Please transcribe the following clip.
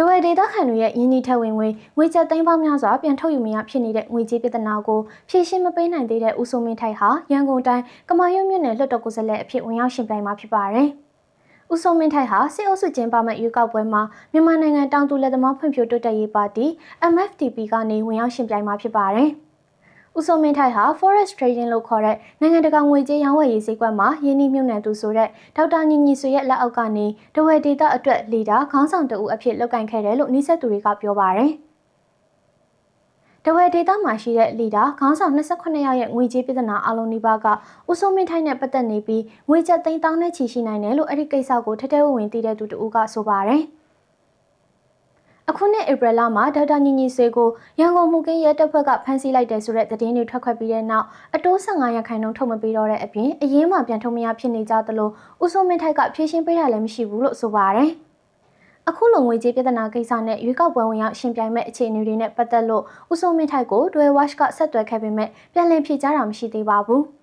တဝဲဒေသခံတွေရဲ့ယင်းနှီးထက်ဝင်ငွေငွေကျပ်သိန်းပေါင်းများစွာပြန်ထုတ်ယူမရဖြစ်နေတဲ့ငွေကြေးပြဿနာကိုဖြေရှင်းမပေးနိုင်သေးတဲ့ဦးစိုးမင်းထိုက်ဟာရန်ကုန်တိုင်းကမာရွတ်မြို့နယ်လွှတ်တော်ကိုယ်စားလှယ်အဖြစ်ဝင်ရောက်ရှင်ပြိုင်မှာဖြစ်ပါတယ်။ဦးစိုးမင်းထိုက်ဟာစစ်အုပ်စုကျင်းပမဲ့ရွေးကောက်ပွဲမှာမြန်မာနိုင်ငံတောင်သူလက်သမားဖွံ့ဖြိုးတိုးတက်ရေးပါတီ MFTP ကနေဝင်ရောက်ရှင်ပြိုင်မှာဖြစ်ပါတယ်။ ဦးစိုးမင်းထိုက်ဟာ Forest Trading လို့ခေါ်တဲ့နိုင်ငံတကာငွေကြေးရောင်းဝယ်ရေးဈေးကွက်မှာယင်းနှိမ့်မြုပ်နှံသူဆိုတဲ့ဒေါက်တာညီညီဆွေရဲ့လက်အောက်ကနေတဝယ်ဒေတာအတွက်လီဒါခေါင်းဆောင်တဦးအဖြစ်လုပ်ကင်ခဲ့တယ်လို့နှိစက်သူတွေကပြောပါတယ်။တဝယ်ဒေတာမှာရှိတဲ့လီဒါခေါင်းဆောင်28ယောက်ရဲ့ငွေကြေးပြဿနာအလုံးနီးပါးကဦးစိုးမင်းထိုက်နဲ့ပတ်သက်နေပြီးငွေကျပ်သိန်းတောင်းနဲ့ချီရှိနိုင်တယ်လို့အဲ့ဒီကိစ္စကိုထက်ထဲဝင်သိတဲ့သူတဦးကဆိုပါတယ်။ အခုနှစ်ဧပြီလမှာဒေါက်တာညီညီဆွေကိုရန်ကုန်မှုကင်းရဲတပ်ဖွဲ့ကဖမ်းဆီးလိုက်တယ်ဆိုတဲ့သတင်းတွေထွက်ခွက်ပြီးတဲ့နောက်အတိုး15ရာခိုင်နှုန်းထုတ်မပေးတော့တဲ့အပြင်အရင်မှပြန်ထုတ်မရဖြစ်နေကြသလိုဦးစိုးမင်းထိုက်ကဖြည့်ရှင်းပေးတာလည်းမရှိဘူးလို့ဆိုပါတယ်။အခုလုံငွေကြေးပြဿနာကိစ္စနဲ့ရွေးကောက်ပွဲဝင်ရောက်ရှင်ပြိုင်မဲ့အခြေအနေတွေနဲ့ပတ်သက်လို့ဦးစိုးမင်းထိုက်ကိုဒွယ်ဝက်ရှ်ကဆက်သွယ်ခဲ့ပေမဲ့ပြန်လည်ဖြေကြားတာမရှိသေးပါဘူး။